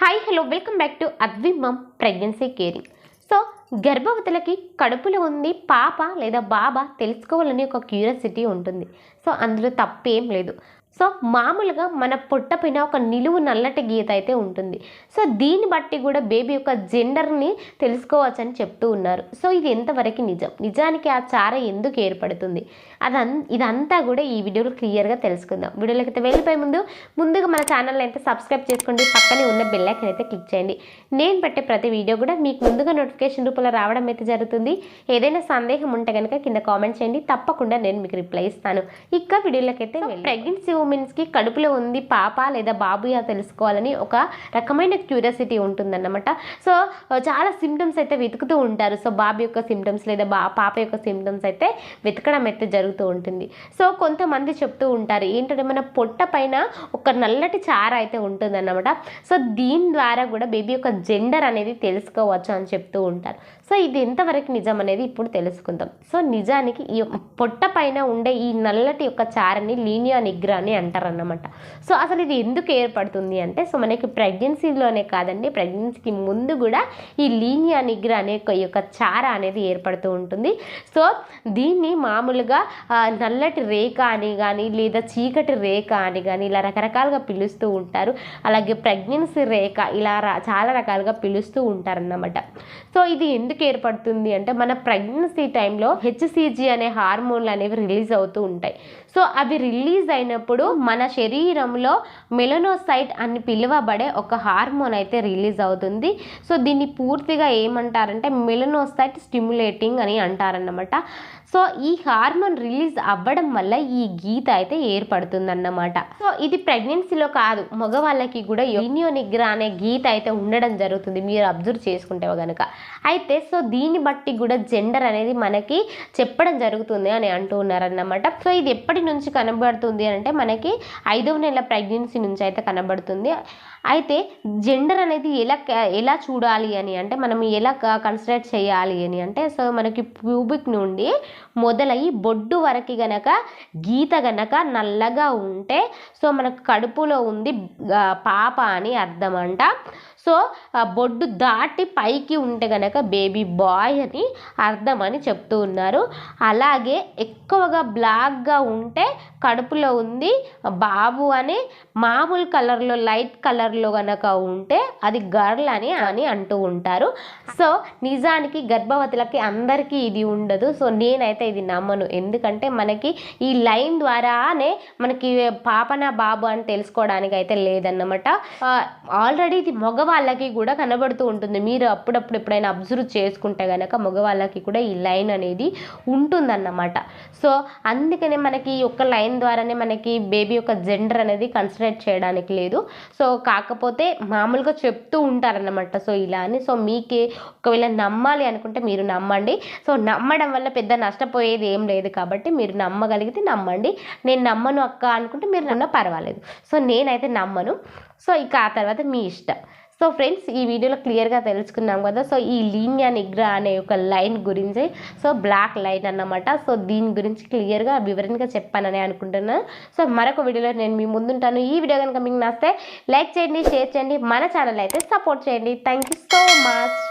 Hi hello welcome back to అద్విమమ్ pregnancy caring so గర్భవతులకి కడుపులో ఉంది పాప లేదా బాబా తెలుసుకోవాలని ఒక క్యూరియాసిటీ ఉంటుంది. సో అందులో తప్పేం లేదు. సో మామూలుగా మన పొట్ట పైన ఒక నిలువు నల్లటి గీత అయితే ఉంటుంది. సో దీన్ని బట్టి కూడా బేబీ యొక్క జెండర్ని తెలుసుకోవచ్చని చెప్తూ ఉన్నారు. సో ఇది ఎంతవరకు నిజం? నిజానికి ఆ చార ఎందుకు ఏర్పడుతుంది? అదం ఇదంతా కూడా ఈ వీడియోలో క్లియర్గా తెలుసుకుందాం. వీడియోలోకి అయితే వెళ్ళిపోయే ముందు ముందుగా మన ఛానల్ని అయితే సబ్స్క్రైబ్ చేసుకోండి. పక్కనే ఉన్న బెల్ ఐకాన్ అయితే క్లిక్ చేయండి. నేను పెట్టే ప్రతి వీడియో కూడా మీకు ముందుగా నోటిఫికేషన్ రూపంలో రావడం అయితే జరుగుతుంది. ఏదైనా సందేహం ఉంటే కనుక కింద కామెంట్ చేయండి. తప్పకుండా నేను మీకు రిప్లై ఇస్తాను. ఇక వీడియోలోకి అయితే ప్రెగ్నెన్సీ ఉమెన్స్కి కడుపులో ఉంది పాప లేదా బాబుయా తెలుసుకోవాలని ఒక రకమైన క్యూరియాసిటీ ఉంటుందన్నమాట. సో చాలా సిమ్టమ్స్ అయితే వెతుకుతూ ఉంటారు. సో బాబు యొక్క సిమ్టమ్స్ లేదా బా పాప యొక్క సిమ్టమ్స్ అయితే వెతకడం అయితే జరుగుతూ ఉంటుంది. సో కొంతమంది చెప్తూ ఉంటారు ఏంటంటే మన పొట్ట పైన ఒక నల్లటి చార అయితే ఉంటుందన్నమాట. సో దీని ద్వారా కూడా బేబీ యొక్క జెండర్ అనేది తెలుసుకోవచ్చు అని చెప్తూ ఉంటారు. సో ఇది ఎంతవరకు నిజం అనేది ఇప్పుడు తెలుసుకుందాం. సో నిజానికి ఈ పొట్ట పైన ఉండే ఈ నల్లటి యొక్క చారని లీనియా నిగ్రా అని అంటారన్నమాట. సో అసలు ఇది ఎందుకు ఏర్పడుతుంది అంటే సో మనకి ప్రెగ్నెన్సీలోనే కాదండి ప్రెగ్నెన్సీకి ముందు కూడా ఈ లీనియా నిగ్ర అనే యొక్క చార అనేది ఏర్పడుతూ ఉంటుంది. సో దీన్ని మామూలుగా నల్లటి రేఖ అని కానీ లేదా చీకటి రేఖ అని కానీ ఇలా రకరకాలుగా పిలుస్తూ ఉంటారు. అలాగే ప్రెగ్నెన్సీ రేఖ ఇలా రా- చాలా రకాలుగా పిలుస్తూ ఉంటారన్నమాట. సో ఇది ఎందుకు ఏర్పడుతుంది అంటే మన ప్రెగ్నెన్సీ టైంలో హెచ్సిజి అనే హార్మోన్లు అనేవి రిలీజ్ అవుతూ ఉంటాయి. సో అవి రిలీజ్ అయినప్పుడు మన శరీరంలో మెలనోసైట్ అని పిలువబడే ఒక హార్మోన్ అయితే రిలీజ్ అవుతుంది. సో దీన్ని పూర్తిగా ఏమంటారంటే మెలనోసైట్ స్టిమ్యులేటింగ్ అని అంటారన్నమాట. సో ఈ హార్మోన్ రిలీజ్ అవ్వడం వల్ల ఈ గీత అయితే ఏర్పడుతుందన్నమాట. సో ఇది ప్రెగ్నెన్సీలో కాదు మగవాళ్ళకి కూడా యూనియోనిగ్రా అనే గీత అయితే ఉండడం జరుగుతుంది. మీరు అబ్జర్వ్ చేసుకుంటే కనుక అయితే సో దీన్ని బట్టి కూడా జెండర్ అనేది మనకి చెప్పడం జరుగుతుంది అని అంటూ ఉన్నారన్నమాట. సో ఇది ఎప్పటి నుంచి కనబడుతుంది అంటే మన మనకి ఐదవ నెల ప్రెగ్నెన్సీ నుంచి అయితే కనబడుతుంది. అయితే జెండర్ అనేది ఎలా ఎలా చూడాలి అని అంటే మనం ఎలా కన్సిడర్ చేయాలి అని అంటే సో మనకి ప్యూబిక్ నుండి మొదలయ్యి బొడ్డు వరకు గనక గీత గనక నల్లగా ఉంటే సో మనకు కడుపులో ఉంది పాప అని అర్థం అంట. సో బొడ్డు దాటి పైకి ఉంటే గనక బేబీ బాయ్ అని అర్థం అని చెప్తూ ఉన్నారు. అలాగే ఎక్కువగా బ్లాక్గా ఉంటే కడుపులో ఉంది బాబు అని మామూలు కలర్లో లైట్ కలర్లో గనక ఉంటే అది గర్ల్ అని అని అంటూ ఉంటారు. సో నిజానికి గర్భవతులకి అందరికీ ఇది ఉండదు. సో నేనైతే ఇది నమ్మను. ఎందుకంటే మనకి ఈ లైన్ ద్వారానే మనకి పాపన బాబు అని తెలుసుకోవడానికి అయితే లేదన్నమాట ఆల్రెడీ ఇది మగవాళ్ళకి కూడా కనబడుతూ ఉంటుంది. మీరు అప్పుడప్పుడు ఎప్పుడైనా అబ్జర్వ్ చేసుకుంటే కనుక మగవాళ్ళకి కూడా ఈ లైన్ అనేది ఉంటుందన్నమాట. సో అందుకనే మనకి ఈ ఒక్క లైన్ ద్వారానే మనకి బేబీ యొక్క జెండర్ అనేది కన్సిడర్ చేయడానికి లేదు. సో కాకపోతే మామూలుగా చెప్తూ ఉంటారన్నమాట. సో ఇలా అని. సో మీకే ఒకవేళ నమ్మాలి అనుకుంటే మీరు నమ్మండి. సో నమ్మడం వల్ల పెద్ద నష్టపోయేది ఏం లేదు కాబట్టి మీరు నమ్మగలిగితే నమ్మండి. నేను నమ్మను అక్క అనుకుంటే మీరు నన్న పర్వాలేదు. సో నేనైతే నమ్మను. సో ఇక ఆ తర్వాత మీ ఇష్టం. సో ఫ్రెండ్స్ ఈ వీడియోలో క్లియర్గా తెలుసుకున్నాం కదా సో ఈ లీనియా నిగ్రా అనే ఒక లైన్ గురించి సో బ్లాక్ లైన్ అన్నమాట. సో దీని గురించి క్లియర్గా వివరణగా చెప్పానని అనుకుంటున్నాను సో మరొక వీడియోలో నేను మీ ముందుంటాను. ఈ వీడియో కనుక మీకు నచ్చితే లైక్ చేయండి షేర్ చేయండి మన ఛానల్ అయితే సపోర్ట్ చేయండి. Thank you so much